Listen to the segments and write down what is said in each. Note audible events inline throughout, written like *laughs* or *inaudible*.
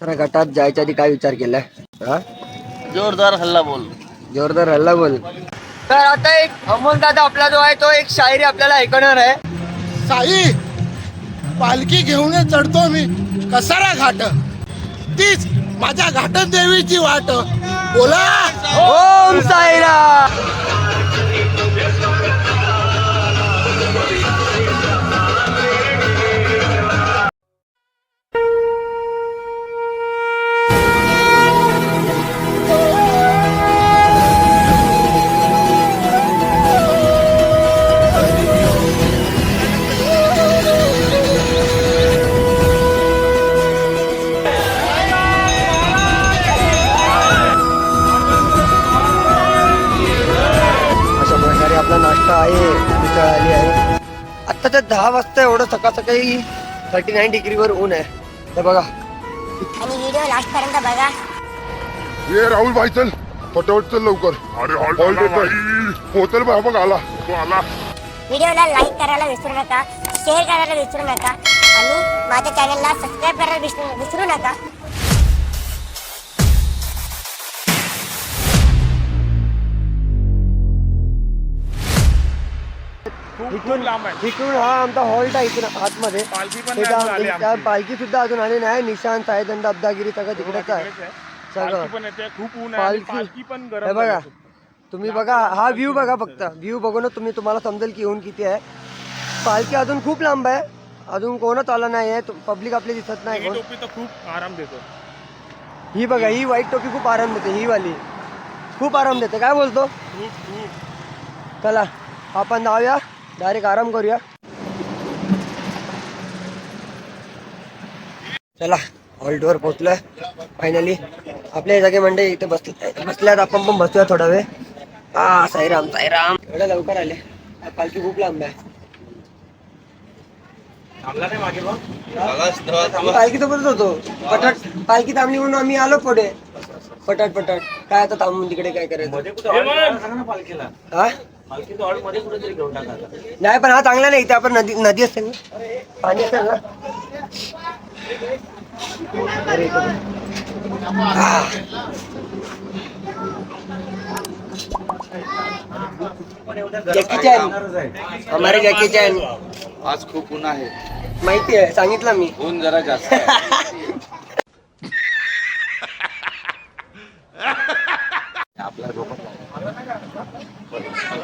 तर गटात जायच्या आधी काय विचार केलाय? हा? जोरदार हल्ला बोल. जोरदार हल्ला बोल. तर आता एक अमोल दादा आपला जो आहे तो एक शायरी आपल्याला ऐकणार आहे. साई पालखी घेऊन चढतो मी. कसारा घाट. तीच माझ्या घाट देवीची वाट. बोला. ओम साईरा आहे मिसळ आली आहे. आत्ताच्या दहा वाजता एवढं सकाळ सकाळी थर्टी नाईन डिग्रीवर ऊन आहे. हे बघा. आणि व्हिडिओ लास्ट पर्यंत बघा. ये राहुल भाई चल. फटाफट चल लवकर. अरे हॉल्ट येतोय होतल बघ बघ आला. तो आला. व्हिडिओला लाईक करायला विसरू नका शेअर करायला विसरू नका आणि माझ्या चॅनलला सबस्क्राईब करायला विसरू विसरू नका. इथून इथून हा आमचा हॉल्ट आहे इथून आतमध्ये. त्या पालखी सुद्धा अजून आली नाही. निशांत सायदंड अब्दागिरी सगळं तिकडेच आहे. सगळं. पण येते. खूप ऊन आहे आणि पालखी. पालखी पण हे गरम बघा. तुम्ही बघा हा व्ह्यू बघा फक्त. व्ह्यू बघूनच तुम्ही तुम्हाला समजेल की ऊन किती आहे. पालखी अजून खूप लांब आहे. अजून कोणच आला नाही आहे पब्लिक आपली दिसत नाही. ही कोण टोपी तर खूप आराम देतो. ही बघा ही व्हाईट टोपी खूप आराम देते ही वाली. खूप आराम देते. काय बोलतो? खूप खूप. चला आपण जाऊया. डायरेक्ट आराम करूया. चला हॉल्टवर पोहोचलोय. फायनली आपले सगळे मंडळी इथे बसले बसल्यात आपण पण बसूया थोडा वेळ. हा साईराम साईराम. एवढ्या लवकर आले. हा, पालखी खूप लांब आहे. पालखी सोबतच होतो. पटाट पालखी थांबली म्हणून आम्ही आलो पुढे. पटाट पटाट. काय आता थांबून तिकडे काय करायचं? हा? नाही पण हा चांगला नाही इथे आपण नदी नदी असते ना. पाणी असेल ना. अरे इथे बघ. जॅकी चॅन हमारे जॅकी चॅन आज खूप ऊन आहे. माहिती आहे सांगितलं मी. ऊन जरा जास्त आहे.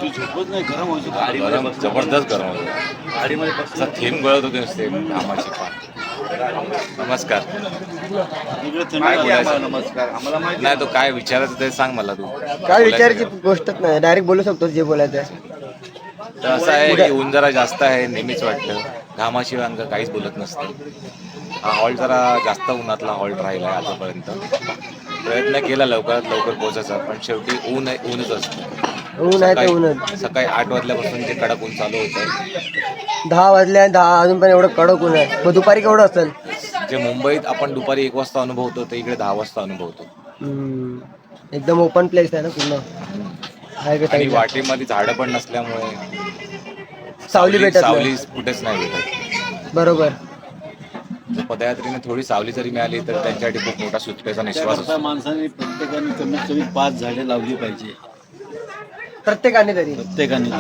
तू झोपत नाही गरम जबरदस्त गरम होतो. गाडीमध्ये थेंब गळत होते नुसते घामाचे पान नमस्कार. काय बोलायचं? नमस्कार आम्हाला माहिती नाही तो काय विचारायचं ते सांग मला तू. काय विचारायची गोष्टच नाही. डायरेक्ट बोलू शकतो जे बोलायचं आहे. तर असं आहे की ऊन जरा जास्त आहे नेहमीच वाटतं. घामाशिवाय अंग काहीच बोलत नसतं. हा हॉल्ट जरा जास्त उन्हातला हॉल्ट राहिला आहे आतापर्यंत. प्रयत्न केला लवकरात लवकर पोहोचायचा पण शेवटी ऊन आहे ऊनच असतं. ऊन आहे ते सकाळी सकाळी आठ वाजल्यापासून जे कडक ऊन चालू होतं दहा वाजले दहा अजून पण एवढं कडक ऊन आहे. मग दुपारी केवढं असेल? जे मुंबईत आपण दुपारी एक वाजता अनुभवतो ते इकडे दहा वाजता अनुभवतो. हम्म. एकदम ओपन प्लेस आहे ना पूर्ण? आणि साईडला. वाटेमध्ये झाडं पण नसल्यामुळे सावली भेटत सावली नाही. कुठेच नाही भेटत. बरोबर. पदयात्रीने थोडी सावली जरी मिळाली तर त्यांच्यासाठी खूप मोठा सुटकेचा निश्वास असतो. माणसाने प्रत्येकाने कमीत कमी पाच झाडे लावली पाहिजे. प्रत्येकाने तरी प्रत्येकाने.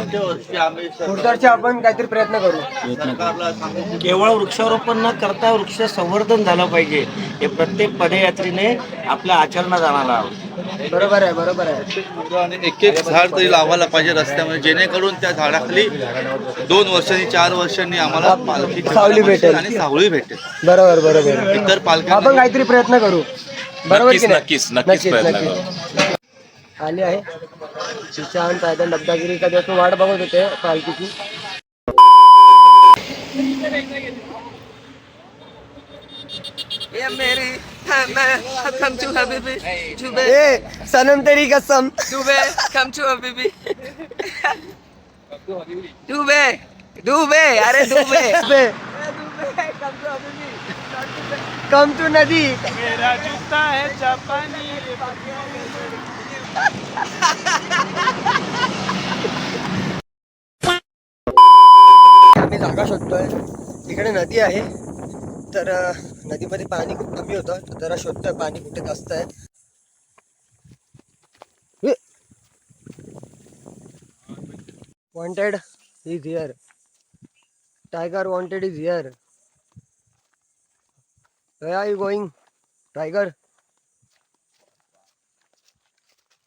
पुढच्या वर्षी आपण काहीतरी प्रयत्न करू प्रयत्न करू. केवळ वृक्षारोपण न करता वृक्ष संवर्धन झालं पाहिजे हे प्रत्येक पदयात्रीने आपल्या आचरणात आणायला हवं बरोबर आहे बरोबर आहे आणि एक एक झाड तरी लावायला पाहिजे रस्त्यामध्ये जेणेकरून त्या झाडाखाली दोन वर्षांनी चार वर्षांनी आम्हाला पालखी सावली भेटेल. आणि सावळी भेटेल बरोबर बरोबर इतर पालख्या आपण काहीतरी प्रयत्न करू बरोबर की नक्कीच नाही? नक्कीच नक्कीच प्रयत्न नक्कीच. करू आली आहे शिशान सायदन डब्दागिरी कधी असं वाट बघत होते पालखीची. ए सनम तेरी कसम। Dube, come to Habibi. Dube, Dube, अरे Dube. *laughs* कम टू नदी। मेरा जूता है जापानी। आम्ही जागा शोधतोय. तिकडे नदी आहे. तर नदीमध्ये पाणी खूप कमी होतं. तर जरा शोधतोय पाणी कुठे जास्त आहे. Wanted is here tiger wanted is here are you going tiger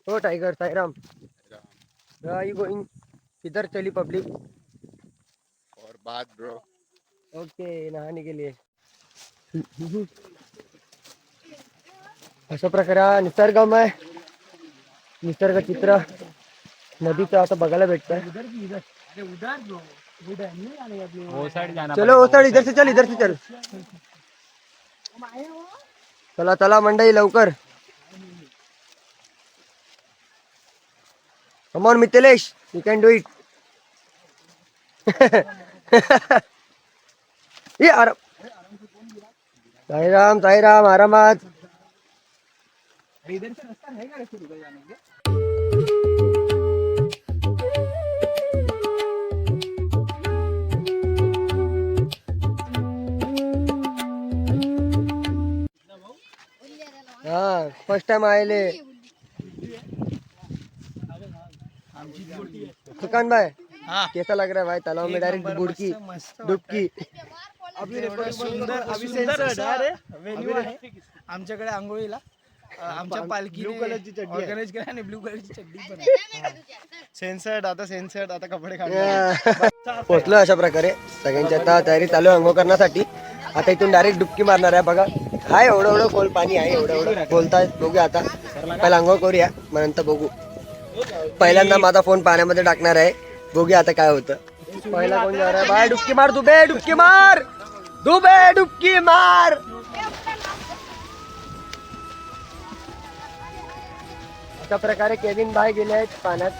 Oh, Tiger, Sairam. Where are किधर चली पब्लिक और बात ब्रो ओके नहाने के लिए. अशा प्रकारे हा निसर्गमय निसर्ग चित्र. नदीचं असं बघायला भेटतंय चलो ओ सर इधर से चल इधर से चल. चला चला मंडळी लवकर. Come on Mithilesh you can do it ये आराम साईराम साईराम आरामात हा फर्स्ट टाइम आयले दुकान भाई कैसा लग रहा है भाई? तालाब में डायरेक्ट बुड़की डुबकी। सुंदर अभी सेंसर्ड अरे वेन्यू आहे. आमच्याकडे आंघोळीला आमच्या पालखी ब्लू कलरची चड्डी ऑर्गनाइज केला आणि ब्लू कलरची चड्डी पण सेन्सर्ड *laughs* आता सेन्सर्ड आता कपडे पोचलो अशा प्रकारे सगळ्यांची आता तयारी चालू आहे अंघोळ करण्यासाठी आता इथून डायरेक्ट डुबकी मारणार आहे बघा. हाय एवढं एवढं खोल पाणी आहे एवढं एवढं बोलताय बघूया आता. पहिला अंघोळ करूया मग नंतर बघू. पहिल्यांदा माझा फोन पाण्यामध्ये टाकणार आहे. बघूया आता काय होतं. पहिला कोण जाणार बाय डुबकी मार दुबे डुबकी मार! दुबे डुबकी मार! अशा प्रकारे केविन बाय गेले आहेत पाण्यात.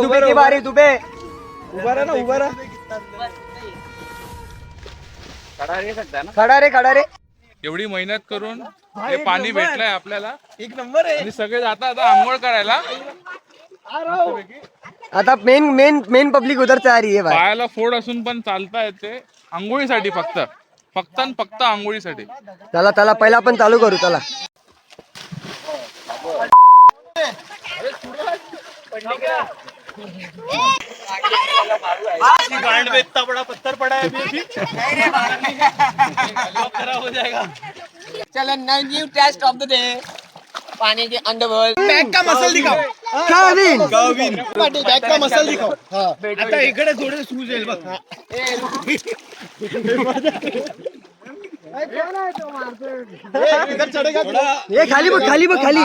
दुबे की बारी दुबे! उभा राहा ना उभा राहा. खडा रे खडा रे. एवढी मेहनत करून हे पाणी भेटलंय आपल्याला. एक नंबर आहे. आणि सगळे जाता आता आंघोळ करायला. आता मेन मेन मेन पब्लिक उधर से आ रही है भाई. पायाला फोड असून पण चालता येते. आंघोळीसाठी फक्त. फक्त आणि फक्त आंघोळीसाठी. चला चला पहिला आपण चालू करू चला. बड़ा पत्थर पड़ा है अभी खराब हो जाएगा चलो new test of the day पानी के अंडरवर्ल्ड बॅग का मसल दिखाओ केविन गाविन पाटील बॅग का मसल दिखाओ हाँ आता इकडे थोडे सूज येईल बघ हा. ए, इधर चढेगा ये खाली बघ खाली बघ खाली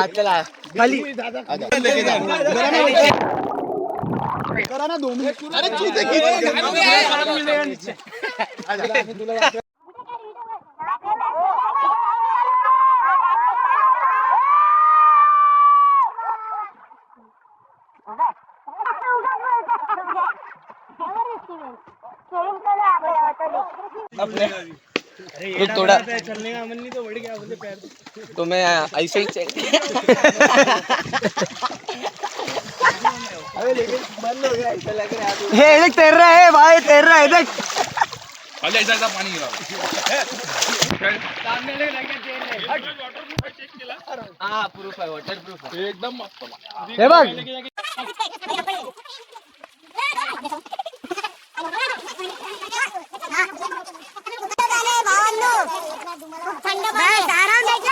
खाली करा ना दोन मिनिट अरे तू ते किती रुक थोड़ा। चलने का मन नहीं तो बढ़ गया बोले पैर। तो मैं ऐसे ही *laughs* चल हे देख तैर रहा है भाई तैर रहा है देख खाली यायचं एकदा पाणी गेला हाँ प्रूफ है वाटर प्रूफ है। एकदम मस्त हे बघ थंड आराम द्यायचा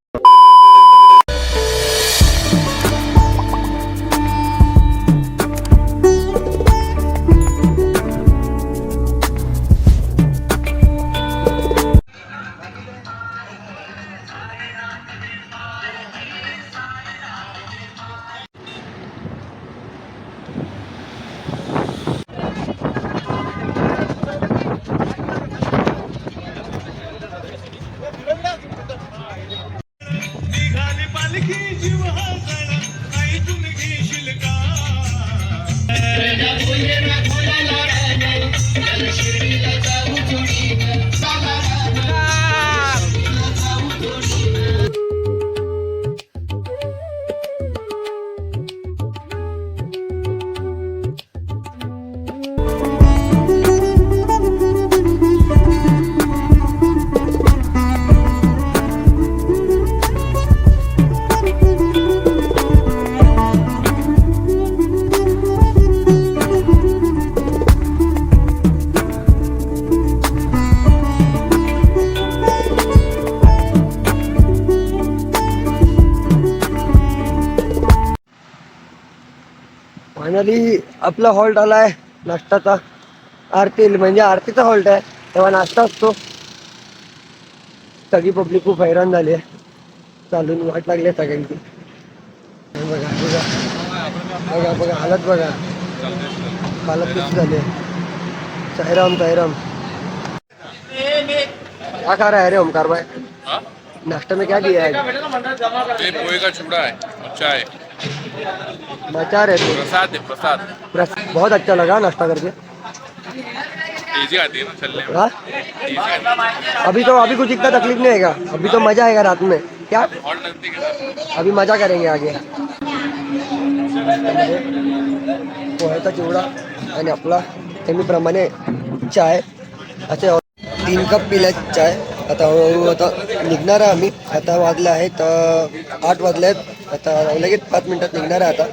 फायनली आपला हॉल्ट आलाय नाश्ताचा. आरती म्हणजे आरतीचा हॉल्ट आहे. तेव्हा नाश्ता असतो. सगळी पब्लिक खूप हैराण झाली आहे. चालून वाट लागली आहे सगळ्यांची. बघा बघा. बघा बघा हालत बघा. हालत कशी झाली आहे. साईराम साईराम. क्या खा रहा है रे ओमकार भाई? नाश्ता में क्या दिया है? ये पोहे का चूड़ा है अच्छा है। बचा रहे थे प्रसाद है प्रसाद। बहुत अच्छा लगा नाश्ता करके। तेजी आती है ना चलने में। हाँ? अभी तो अभी कुछ इतना तकलीफ नहीं आएगा अभी तो मजा आएगा रात में। क्या? अभी मजा करेंगे आगे। पोह्याचा चिवडा आणि आपला नेहमीप्रमाणे चाय। असे तीन कप पिल्या चाय। आता हळूहळू आता निघणार आहे आम्ही। आता वाजले आहेत अं, आठ वाजले आहेत। आता लगेच पाच मिनिटात निघणार आहे आता.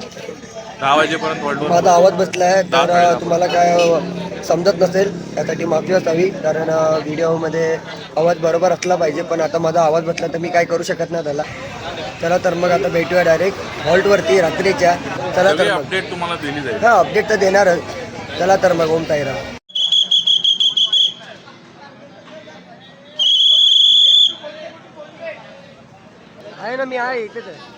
दहा वाजेपर्यंत वाढवून माझा आवाज बसला आहे तर तुम्हाला काय समजत नसेल त्यासाठी माफी असावी कारण व्हिडिओमध्ये आवाज बरोबर असला पाहिजे पण आता माझा आवाज बसला तर मी काय करू शकत नाही त्याला. चला तर मग आता भेटूया डायरेक्ट हॉल्टवरती रात्रीच्या. चला तर अपडेट तुम्हाला दिली जाईल. हा अपडेट तर देणारच. चला तर मग ओम ताईरा आहे ना मी आहे इथेच आहे.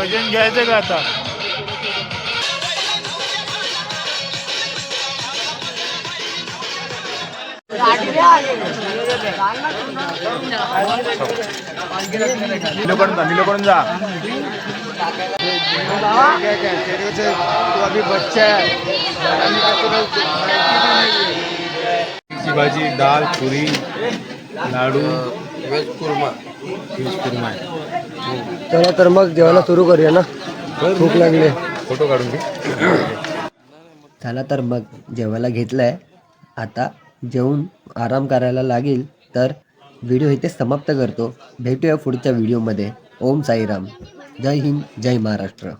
भजन घ्यायचं का आता? नीलोकडून जा नीलोकडून जा. तू अभी बच्चा है भाजी दाल पुरी लाडू. व्हेज कुर्मा. व्हेज कुर्मा चला तर मग जेवायला सुरू करूया ना. भूक लागली. फोटो काढून घे. चला तर मग जेवायला घेतलंय. आता जेवून आराम करायला लागेल तर व्हिडिओ इथे समाप्त करतो. भेटूया पुढच्या व्हिडिओमध्ये. ओम साईराम. जय हिंद जय महाराष्ट्र.